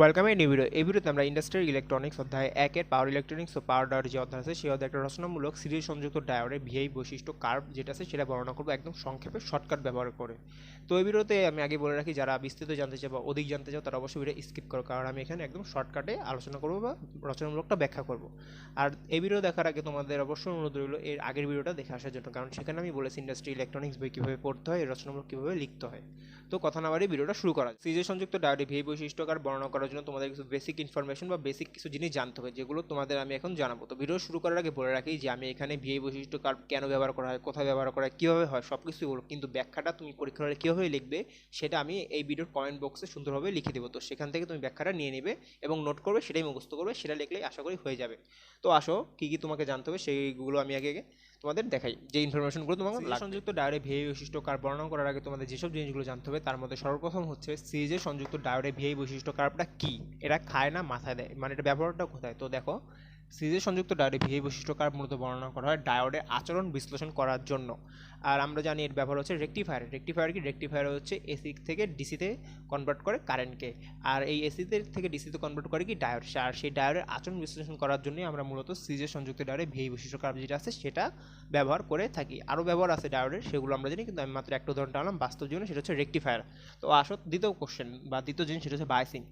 Welcome new video এই ভিডিওতে আমরা ইন্ডাস্ট্রিয়াল ইলেকট্রনিক্স অধ্যায় একের পাওয়ার ইলেকট্রনিক্স ও পাওয়ার ডায়োড যে অধ্যায় আছে, সেই অধ্যায় একটা রচনামূলক সিরিজ সংযুক্ত ডায়োডের ভিআই বৈশিষ্ট্য কার্ভ যেটা আছে, সেটা বর্ণনা করব একদম সংক্ষেপে শর্টকাট ব্যবহার করে। তো এই ভিডিওতে আমি আগে বলে রাখি, যারা বিস্তৃত জানতে চাও বা অধিক জানতে চাও, তারা অবশ্যই ভিডিও স্কিপ করো, কারণ আমি এখানে একদম শর্টকাটে আলোচনা করব বা রচনামূলকটা ব্যাখ্যা করব। আর এই ভিডিও দেখার আগে তোমাদের অবশ্যই অনুরোধ রইল, এর আগের ভিডিওটা দেখে আসার জন্য, কারণ সেখানে আমি বলেছি ইন্ডাস্ট্রি ইলেকট্রনিক্স বই কীভাবে পড়তে হয় রচনামূলক কীভাবে লিখতে হয়। তো কথা না বাড়িয়ে ভিডিওটা শুরু করা সিজে সংযুক্ত ডায়োডে ভিআই বৈশিষ্ট্যকার বর্ণনা করার জন্য তোমাদের কিছু বেসিক ইনফরমেশন বা বেসিক কিছু জিনিস জানতে হবে, যেগুলো তোমাদের আমি এখন জানাব। তো ভিডিও শুরু করার আগে বলে রাখি যে আমি এখানে ভিআই বৈশিষ্ট্য কার্ড কেন ব্যবহার করা হয়, কোথায় ব্যবহার করা হয়, কীভাবে হয় সব কিছুই বলব। কিন্তু ব্যাখ্যাটা তুমি পরীক্ষার হলে কীভাবে লিখবে, সেটা আমি এই ভিডিওর কমেন্ট বক্সে সুন্দরভাবে লিখে দেবো। তো সেখান থেকে তুমি ব্যাখ্যাটা নিয়ে নেবে এবং নোট করবে, সেটাই মুখস্থ করবে, সেটা লিখলেই আশা করি হয়ে যাবে। তো আসো, কী কী তোমাকে জানতে হবে, সেইগুলো আমি আগে আগে তোমাদের দেখাই, যে ইনফরমেশনগুলো তোমাকে সংযুক্ত ডায়োডে ভিআই বৈশিষ্ট্য কার বর্ণনা করার আগে তোমাদের যেসব জিনিসগুলো জানতে হবে, তার মধ্যে সর্বপ্রথম হচ্ছে সিরিজের সংযুক্ত ডায়োডে ভিআই বৈশিষ্ট্য কার্ভটা কি? এটা খায় না, মাথায় দেয়। মানে এটা ব্যবহারটা কোথায়? তো দেখো সিরিজের সংযুক্ত ডায়োডে ভিআই বৈশিষ্ট্য কার্ভ মূলত বর্ণনা করা হয় ডায়োডের আচরণ বিশ্লেষণ করার জন্য। আর আমরা জানি এর ব্যবহার হচ্ছে রেকটিফায়ার। রেকটিফায়ার কি? রেকটিফায়ার হচ্ছে এসি থেকে ডিসিতে কনভার্ট করে কারেন্টকে আর এই এসিতে থেকে ডিসিতে কনভার্ট করে কি? ডায়োড। আর সেই ডায়োডের আচরণ বিশ্লেষণ করার জন্যই আমরা মূলত সিরিজের সংযুক্ত ডায়োডে ভিআই বৈশিষ্ট্য কার্ভ যেটা আছে সেটা ব্যবহার করে থাকি। আরও ব্যবহার আছে ডায়োডের সেগুলো আমরা জানি, কিন্তু আমি মাত্র একটা উদাহরণ টানলাম। বাস্তব জীবনে সেটা হচ্ছে রেকটিফায়ার। তো আসো দ্বিতীয় কোশ্চেন বা দ্বিতীয় জিনিস, সেটা হচ্ছে বাইসিং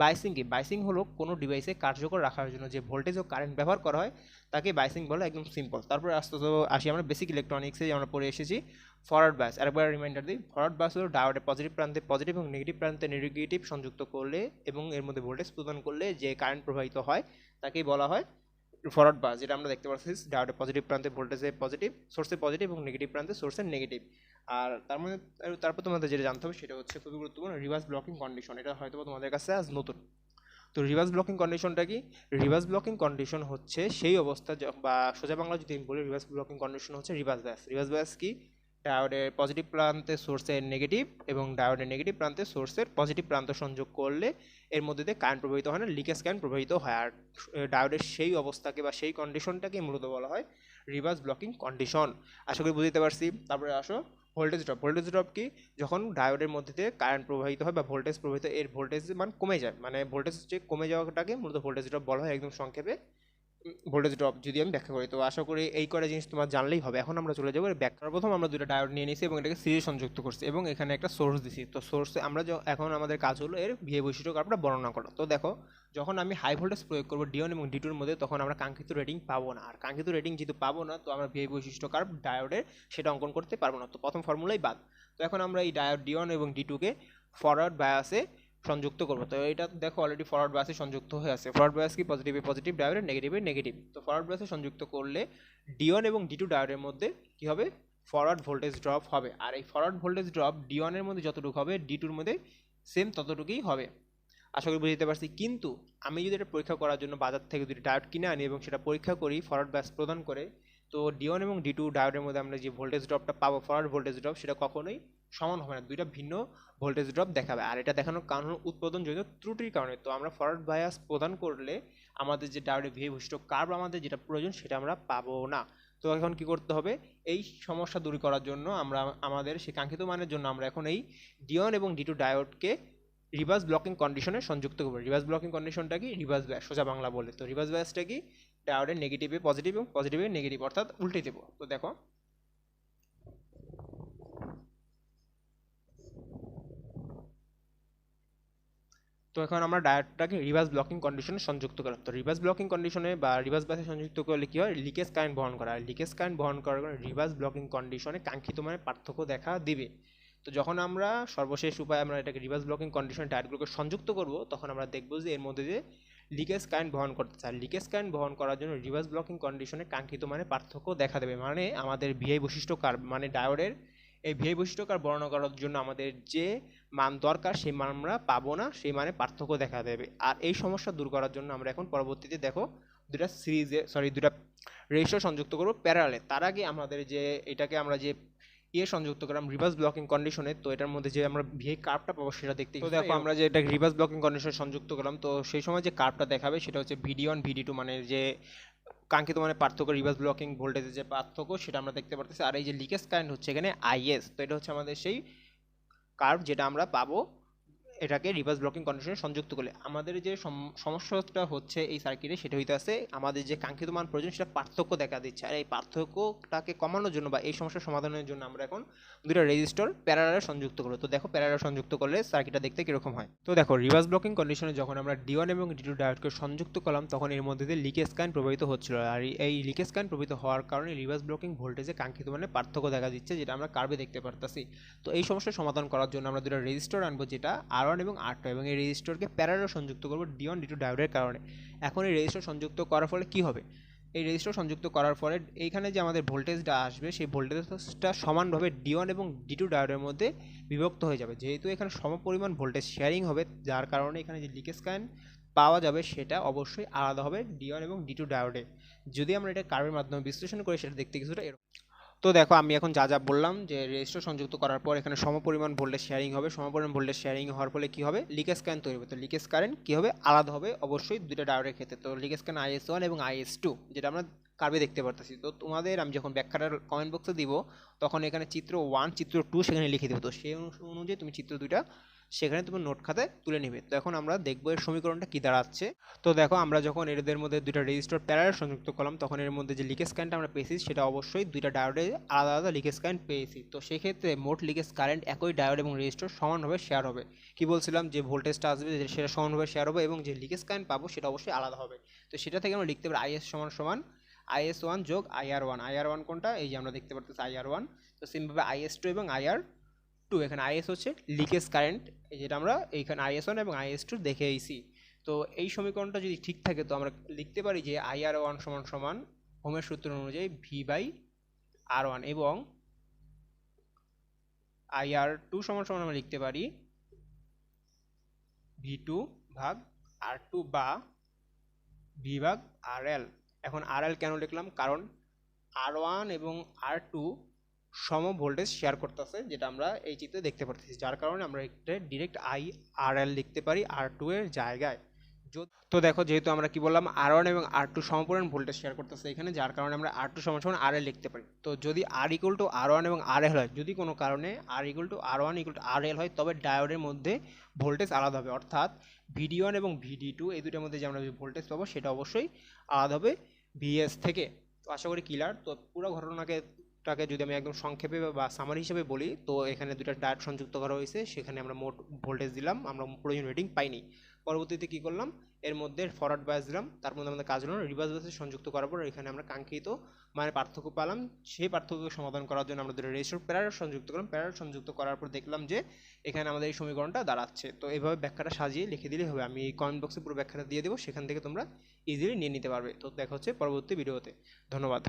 বাইসিং কি বাইসিং হলো কোনো ডিভাইসে কার্যকর রাখার জন্য যে ভোল্টেজ ও কারেন্ট ব্যবহার করা হয়, তাকে বাইসিং বলে, একদম সিম্পল তারপরে আস্তে আস্তে আসি আমরা বেসিক ইলেকট্রনিক্সে আমরা পড়ে এসেছি ফরওয়ার্ড বাস আরেকবার রিমাইন্ডার দিই ফরওয়ার্ড বাস হলো ডায়োডের পজিটিভ প্রান্তে পজিটিভ এবং নেগেটিভ প্রান্তে নেগেটিভ সংযুক্ত করলে এবং এর মধ্যে ভোল্টেজ প্রদান করলে যে কারেন্ট প্রবাহিত হয়, তাকেই বলা হয় ফরওয়ার্ড বাস যেটা আমরা দেখতে পাচ্ছি ডায়োডের পজিটিভ প্রান্তে ভোল্টেজে পজিটিভ সোর্সে পজিটিভ এবং নেগেটিভ প্রান্তে সোর্সে নেগেটিভ আর তার মধ্যে তারপর তোমাদের যেটা জানতে হবে সেটা হচ্ছে খুবই গুরুত্বপূর্ণ রিভার্স ব্লকিং কন্ডিশন এটা হয়তো তোমাদের কাছে আজ নতুন। তো রিভার্স ব্লকিং কন্ডিশনটা কি? রিভার্স ব্লকিং কন্ডিশন হচ্ছে সেই অবস্থা বা সোজা বাংলা যদি বলি রিভার্স ব্লকিং কন্ডিশন হচ্ছে রিভার্স ব্যাস রিভার্স ব্যাস কি? ডায়োডের পজিটিভ প্রান্তে সোর্সের নেগেটিভ এবং ডায়োডের নেগেটিভ প্রান্তে সোর্সের পজিটিভ প্রান্ত সংযোগ করলে এর মধ্যে দিয়ে কারেন্ট প্রবাহিত হয় না লিকেজ কারেন্ট প্রবাহিত হয়। আর ডায়োডের সেই অবস্থাকে বা সেই কন্ডিশনটাকে মূলত বলা হয় রিভার্স ব্লকিং কন্ডিশন আশা করি বুঝতে পারছি। তারপরে আসো। ভোল্টেজ ড্রপ ভোল্টেজ ড্রপ কি? যখন ডায়োডের মধ্যে দিয়ে কারেন্ট প্রবাহিত হয় বা ভোল্টেজ প্রবাহিত এর ভোল্টেজ মান কমে যায়। মানে ভোল্টেজ যে কমে যাওয়াটাকে মূলত ভোল্টেজ ড্রপ বলা হয় একদম সংক্ষেপে। ভোল্টেজ ড্রপ যদি আমি ব্যাখ্যা করি, তো আশা করি এই কটা জিনিস তোমার জানলেই হবে। এখন আমরা চলে যাব ব্যাখ্যার প্রথম আমরা দুটো ডায়োড নিয়ে নিয়েছি এবং এটাকে সিরিজ সংযুক্ত করছি এবং এখানে একটা সোর্স দিছি। তো সোর্সে আমরা এখন আমাদের কাজ হলো এর বিয়ে বৈশিষ্ট্য কার্ভটা বর্ণনা করা। তো দেখো, যখন আমি হাই ভোল্টেজ প্রয়োগ করব ডিওন এবং ডিটুর মধ্যে, তখন আমরা কাঙ্ক্ষিত রেটিং পাবো না। আর কাঙ্ক্ষিত রেটিং যেহেতু পাবো না, তো আমরা বিয়ে বৈশিষ্ট্য কার্ভ ডায়োডের সেটা অঙ্কন করতে পারব না। তো প্রথম ফর্মুলাই বাদ। তো এখন আমরা এই ডায়োড ডিওন এবং ডিটুকে ফরওয়ার্ড বায়াসে সংযুক্ত করব। তো এটা দেখো অলরেডি ফরওয়ার্ড বাসে সংযুক্ত হয়ে আছে। ফরওয়ার্ড বাস কি? পজিটিভে পজিটিভ ডায়োডের নেগেটিভে নেগেটিভ তো ফরওয়ার্ড বাসে সংযুক্ত করলে ডিওন এবং ডি টু ডায়োডের মধ্যে কী হবে? ফরওয়ার্ড ভোল্টেজ ড্রপ হবে। আর এই ফরওয়ার্ড ভোল্টেজ ড্রপ ডিওনের মধ্যে যতটুকু হবে ডি টুর মধ্যে সেম ততটুকুই হবে। আশা করি বুঝতে পারছি। কিন্তু আমি যদি এটা পরীক্ষা করার জন্য বাজার থেকে যদি ডায়োড কিনে আনি এবং সেটা পরীক্ষা করি ফরওয়ার্ড ব্যাস প্রদান করে, তো ডিওন এবং ডি টু ডায়োডের মধ্যে আমরা যে ভোল্টেজ ড্রপটা পাবো ফরওয়ার্ড ভোল্টেজ ড্রপ সেটা কখনোই সমান হবে না, দুইটা ভিন্ন ভোল্টেজ ড্রপ দেখাবে। আর এটা দেখানোর কারণ হল উৎপাদন জনিত ত্রুটির কারণে। তো আমরা ফরওয়ার্ড বায়াস প্রদান করলে আমাদের যে ভিএ বৈশিষ্ট্য কার্ভ আমাদের যেটা প্রয়োজন সেটা আমরা পাবো না। তো এখন কি করতে হবে? এই সমস্যা দূর করার জন্য আমরা, আমাদের সেই কাঙ্ক্ষিত মানের জন্য আমরা এখন এই ডিওন এবং ডি টু ডায়োডকে রিভার্স ব্লকিং কন্ডিশনে সংযুক্ত করব। রিভার্স ব্লকিং কন্ডিশনটা কি? রিভার্স ব্যাস সোজা বাংলা বলে। তো রিভার্স ব্যাসটা কি? ডায়োডের নেগেটিভে পজিটিভ এবং পজিটিভে নেগেটিভ অর্থাৎ উল্টে দেবো। তো দেখো তো এখন আমরা ডায়োডটাকে রিভার্স ব্লকিং কন্ডিশনে সংযুক্ত করলাম। তো রিভার্স ব্লকিং কন্ডিশনে বা রিভার্স বাসে সংযুক্ত করলে কী হয়? লিকেজ কারেন্ট বহন করা আর লিকেজ কারেন্ট বহন করার কারণে রিভার্স ব্লকিং কন্ডিশনে কাঙ্ক্ষিত মানে পার্থক্য দেখা দিবে। তো যখন আমরা সর্বশেষ উপায়ে আমরা এটাকে রিভার্স ব্লকিং কন্ডিশনে ডায়োডগুলোকে সংযুক্ত করব, তখন আমরা দেখব যে এর মধ্যে দিয়ে লিকেজ কারেন্ট বহন করতে চায় লিকেজ কারেন্ট বহন করার জন্য রিভার্স ব্লকিং কন্ডিশনে কাঙ্ক্ষিত মানে পার্থক্য দেখা দেবে। মানে আমাদের ভিআই বৈশিষ্ট্য কার মানে ডায়োডের এই ভিআই বৈশিষ্ট্যকার বর্ণনা করার জন্য আমাদের যে মান দরকার সেই মান আমরা পাবো না সেই মানে পার্থক্য দেখা দেবে। আর এই সমস্যা দূর করার জন্য আমরা এখন পরবর্তীতে দেখো দুটা সিরিজে সরি দুটা রেজিস্টার সংযুক্ত করব প্যারালে তার আগে আমাদের যে এটাকে আমরা যে ইয়ে সংযুক্ত করলাম রিভার্স ব্লকিং কন্ডিশনে তো এটার মধ্যে যে আমরা ভিআই কার্ভটা পাবো সেটা দেখতে তো দেখো আমরা যে এটা রিভার্স ব্লকিং কন্ডিশনে সংযুক্ত করলাম তো সেই সময় যে কার্ভটা দেখাবে সেটা হচ্ছে ভিডি ওয়ান ভিডি টু মানে যে কাঙ্ক্ষিত মানে পার্থক্য রিভার্স ব্লকিং ভোল্টেজের যে পার্থক্য সেটা আমরা দেখতে পারতেছি। আর এই যে লিকেজ কারেন্ট হচ্ছে এখানে আইএস তো এটা হচ্ছে আমাদের সেই কার্ভ যেটা আমরা পাবো এটাকে রিভার্স ব্লকিং কন্ডিশনে সংযুক্ত করলে। আমাদের যে সম- সমস্যাটা হচ্ছে এই সার্কিটে সেটা হইতে আছে আমাদের যে কাঙ্ক্ষিত মান প্রয়োজন, সেটা পার্থক্য দেখা দিচ্ছে। আর এই পার্থক্যটাকে কমানোর জন্য বা এই সমস্যার সমাধানের জন্য আমরা এখন দুটো রেজিস্টর প্যারালালে সংযুক্ত করব। তো দেখো প্যারালালে সংযুক্ত করলে সার্কিটটা দেখতে কীরকম হয়। তো দেখো রিভার্স ব্লকিং কন্ডিশনে যখন আমরা ডি ওয়ান এবং ডি টু ডায়োডকে সংযুক্ত করলাম, তখন এর মধ্যে দিয়ে লিকেজ কারেন্ট প্রবাহিত হচ্ছিল। আর এই লিকেজ কারেন্ট প্রবাহিত হওয়ার কারণে রিভার্স ব্লকিং ভোল্টেজে কাঙ্ক্ষিত মানে পার্থক্য দেখা দিচ্ছে, যেটা আমরা কার্ভে দেখতে পারতাছি। তো এই সমস্যার সমাধান করার জন্য আমরা দুটো রেজিস্টর আনব, যেটা আর ওয়ান এবং আর এবং এই রেজিস্টরকে প্যারালালে সংযুক্ত করব ডি ওয়ান ডি টু ডায়োডের কারণে। এখন এই রেজিস্টর সংযুক্ত করার ফলে কি হবে? এই রেজিস্টর সংযুক্ত করার ফলে এইখানে যে আমাদের ভোল্টেজটা আসবে, সেই ভোল্টেজটা সমানভাবে ডি ওয়ান এবং ডি টু ডায়োডের মধ্যে বিভক্ত হয়ে যাবে। যেহেতু এখানে সমপরিমাণ ভোল্টেজ শেয়ারিং হবে, যার কারণে এখানে যে লিকেজ কারেন্ট পাওয়া যাবে, সেটা অবশ্যই আলাদা হবে ডি ওয়ান এবং ডি টু ডায়োডে যদি আমরা এটা কার্ভের মাধ্যমে বিশ্লেষণ করি, সেটা দেখতে কিছুটা এরকম। তো দেখো, আমি এখন যা যা বললাম যে রেজিস্টার সংযুক্ত করার পর এখানে সমপরিমাণ ভোল্টেজ শেয়ারিং হবে। সমপরিমাণ ভোল্টেজ শেয়ারিং হওয়ার ফলে কী হবে? লিকেজ কারেন্ট তৈরি হবে। তো লিকেজ কারেন্ট কি হবে? আলাদা হবে। অবশ্যই দুইটা ডায়োডের ক্ষেত্রে। তো লিকেজ কারেন্ট আইএস ওয়ান এবং আইএস টু যেটা আমরা কার্ভে দেখতে পারতেছি। তো তোমাদের আমি যখন ব্যাখ্যাটার কমেন্ট বক্সে দিব, তখন এখানে চিত্র ওয়ান চিত্র টু সেখানে লিখে দেবো। তো সেই অনুযায়ী তুমি চিত্র দুইটা সেখানে তুমি নোট খাতায় তুলে নিবে। তো এখন আমরা দেখব এর সমীকরণটা কি দাঁড়াচ্ছে। তো দেখো, আমরা যখন এদের মধ্যে দুইটা রেজিস্টার প্যারাল সংযুক্ত করলাম, তখন এর মধ্যে যে লিকেজ কারেন্ট আমরা পেয়েছি, সেটা অবশ্যই দুইটা ডায়োডে আলাদা আলাদা লিকেজ কারেন্ট পেয়েছি। তো সেই ক্ষেত্রে মোট লিকেজ কারেন্ট একই ডায়োড এবং রেজিস্টার সমানভাবে শেয়ার হবে। কি বলছিলাম? যে ভোল্টেজটা আসবে সেটা সমানভাবে শেয়ার হবে এবং যে লিকেজ কারেন্ট পাবো, সেটা অবশ্যই আলাদা হবে। তো সেটা থেকে আমরা লিখতে পারি আইএস সমান সমান আইএস ওয়ান যোগ আইআর ওয়ান আইআর ওয়ান কোনটা? এই যে আমরা দেখতে পারতেছি আইআর ওয়ান তো সেমভাবে আইএস টু এবং আইআর টু এখানে আইএস হচ্ছে লিকেজ কারেন্ট যেটা আমরা এইখানে আইএস ওয়ান এবং আইএস টু দেখে আইছি তো এই সমীকরণটা যদি ঠিক থাকে, তো আমরা লিখতে পারি যে আইআর ওয়ান সমান সমান হোমের সূত্র অনুযায়ী ভি বাই আর ওয়ান এবং আইআর টু সমান সমান আমরা লিখতে পারি ভি টু ভাগ আর টু বা ভি ভাগ আর এল এখন আর এল কেন লিখলাম? কারণ আর ওয়ান এবং আর টু সম ভোল্টেজ শেয়ার করতেছে, যেটা আমরা এই চিত্রে দেখতে পারতেছি, যার কারণে আমরা একটা ডিরেক্ট আই আর এল লিখতে পারি আর টু এর জায়গায়। তো দেখো, যেহেতু আমরা কি বললাম আর ওয়ান এবং আর টু সমপরিমাণ ভোল্টেজ শেয়ার করতেছে এখানে, যার কারণে আমরা আর টু সমান সমান আর এল লিখতে পারি। তো যদি R equal to R one এবং আর এল হয়, যদি কোনো কারণে R equal to R one equal to R L হয়, তবে ডায়োডের মধ্যে ভোল্টেজ আলাদা হবে। অর্থাৎ ভিডি ওয়ান এবং ভিডি টু এই দুটোর মধ্যে যে আমরা ভোল্টেজ পাবো, সেটা অবশ্যই আলাদা হবে ভিএস থেকে। তো আশা করি ক্লিয়ার তো পুরো ঘটনাকে টাকে যদি আমি একদম সংক্ষেপে বা সামারি হিসেবে বলি, তো এখানে দুটো ডায়োড সংযুক্ত করা হয়েছে। সেখানে আমরা মোট ভোল্টেজ দিলাম, আমরা প্রয়োজন রেটিং পাইনি। পরবর্তীতে কি করলাম? এর মধ্যে ফরওয়ার্ড বায়াস দিলাম, তার মধ্যে আমাদের কাজ হলো রিভার্স বায়াসে সংযুক্ত করার পর এখানে আমরা কাঙ্ক্ষিত মানে পার্থক্য পেলাম। সেই পার্থক্য সমাধান করার জন্য আমরা দুটো রেজিস্টার প্যারাল সংযুক্ত করলাম। প্যারাল সংযুক্ত করার পর দেখলাম যে এখানে আমাদের এই সমীকরণটা দাঁড়াচ্ছে। তো এইভাবে ব্যাখ্যাটা সাজিয়ে লিখে দিলেই হবে। আমি কমেন্ট বক্সে পুরো ব্যাখ্যাটা দিয়ে দেবো। সেখান থেকে তোমরা ইজিলি নিয়ে নিতে পারবে। তো দেখা হচ্ছে পরবর্তী ভিডিওতে ধন্যবাদ।